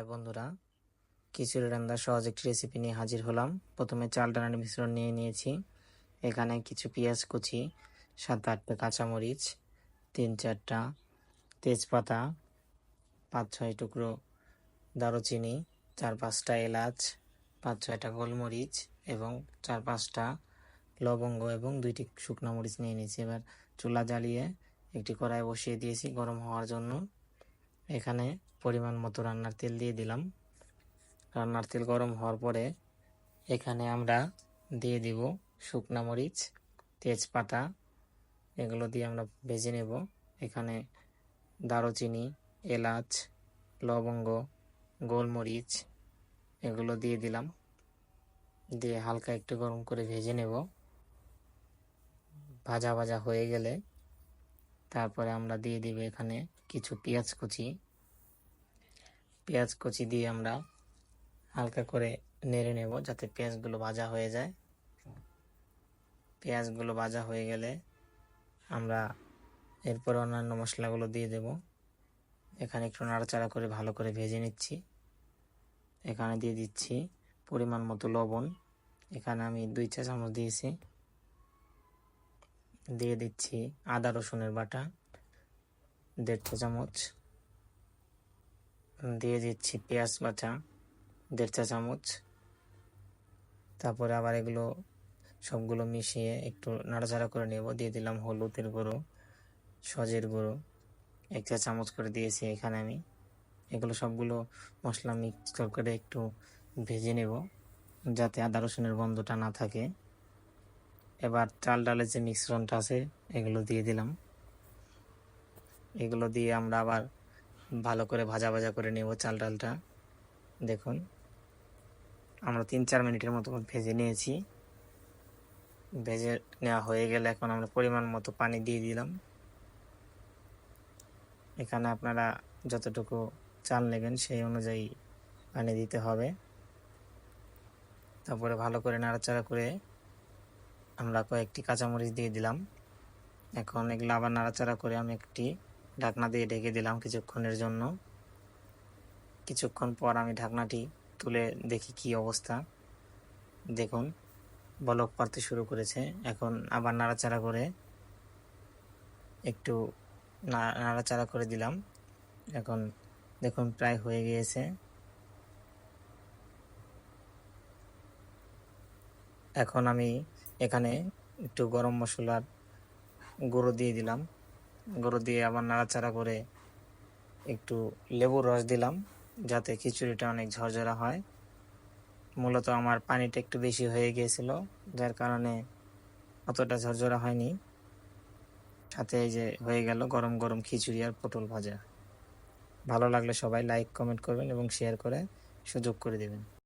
High বন্ধুরা খিচুড়ি রান্নার সহজ একটি রেসিপি নিয়ে হাজির হলাম। প্রথমে চাল ডানার মিশ্রণ নিয়ে নিয়েছি। এখানে কিছু পেঁয়াজ কুচি, সাত আটটা কাঁচামরিচ, তিন চারটা তেজপাতা, পাঁচ ছয় টুকরো দারুচিনি, চার পাঁচটা এলাচ, পাঁচ ছয়টা গোলমরিচ এবং চার পাঁচটা লবঙ্গ এবং দুইটি শুকনো মরিচ নিয়ে নিয়েছি। এবার চুলা জ্বালিয়ে একটি কড়াই বসিয়ে দিয়েছি গরম হওয়ার জন্য। এখানে পরিমাণ মতো রান্নার তেল দিয়ে দিলাম। রান্নার তেল গরম হওয়ার পরে এখানে আমরা দিয়ে দিব শুকনা মরিচ, তেজপাতা, এগুলো দিয়ে আমরা ভেজে নেব। এখানে দারুচিনি, এলাচ, লবঙ্গ, গোলমরিচ এগুলো দিয়ে দিলাম। দিয়ে হালকা একটু গরম করে ভেজে নেব। ভাজা ভাজা হয়ে গেলে তারপরে আমরা দিয়ে দিব এখানে কিছু পেঁয়াজ কুচি। পেঁয়াজ কুচি দিয়ে আমরা হালকা করে নেড়ে নেব যাতে পেঁয়াজগুলো ভাজা হয়ে যায়। পেঁয়াজগুলো ভাজা হয়ে গেলে আমরা এরপর অন্যান্য মশলাগুলো দিয়ে দেব। এখানে একটু নাড়াচাড়া করে ভালো করে ভেজে নিচ্ছি। এখানে দিয়ে দিচ্ছি পরিমাণ মতো লবণ। এখানে আমি দুই চা চামচ দিয়েছি। দিয়ে দিচ্ছি আদা, রসুনের বাটা, দেড় চামচ দিয়ে দিচ্ছি পেঁয়াজ বাটা, দেড় চা চামচ তারপরে আবার এগুলো সবগুলো মিশিয়ে একটু নাড়াচাড়া করে নেব। দিয়ে দিলাম হলুদের গুঁড়ো, সজের গুঁড়ো। এক চা চামচ করে দিয়েছি এখানে আমি। এগুলো সবগুলো মশলা মিক্স করে একটু ভেজে নেব, যাতে আদা, রসুনের গন্ধটা না থাকে। এবার চাল ডালের যে মিশ্রণটা আছে, এগুলো দিয়ে দিলাম। এগুলো দিয়ে আমরা আবার ভালো করে ভাজা ভাজা করে নেব চাল ডালটা। দেখুন, আমরা তিন চার মিনিটের মতো ভেজে নিয়েছি। ভেজে নেওয়া হয়ে গেলে এখন আমরা পরিমাণ মতো পানি দিয়ে দিলাম। এখানে আপনারা যতটুকু চাল নেবেন সেই অনুযায়ী পানি দিতে হবে। তারপরে ভালো করে নাড়াচাড়া করে আমরা কয়েকটি কাঁচামরিচ দিয়ে দিলাম। এখন এগুলো আবার নাড়াচাড়া করে আমি একটি ঢাকনা দিয়ে ঢেকে দিলাম কিছুক্ষণের জন্য। কিছুক্ষণ পর আমি ঢাকনাটি তুলে দেখি কি অবস্থা। দেখুন, বলক পারতে শুরু করেছে। এখন আবার নাড়াচাড়া করে একটু নাড়াচাড়া করে দিলাম। এখন দেখুন, প্রায় হয়ে গিয়েছে। এখন আমি এখানে একটু গরম মশলার গুঁড়ো দিয়ে দিলাম। গুঁড়ো দিয়ে আবার নাড়াচাড়া করে একটু লেবুর রস দিলাম, যাতে খিচুড়িটা অনেক ঝরঝরা হয়। মূলত আমার পানিটা একটু বেশি হয়ে গিয়েছিল, যার কারণে অতটা ঝরঝরা হয়নি। সাথে এই যে হয়ে গেল গরম গরম খিচুড়ি আর পটল ভাজা। ভালো লাগলে সবাই লাইক, কমেন্ট করবেন এবং শেয়ার করে সুযোগ করে দেবেন।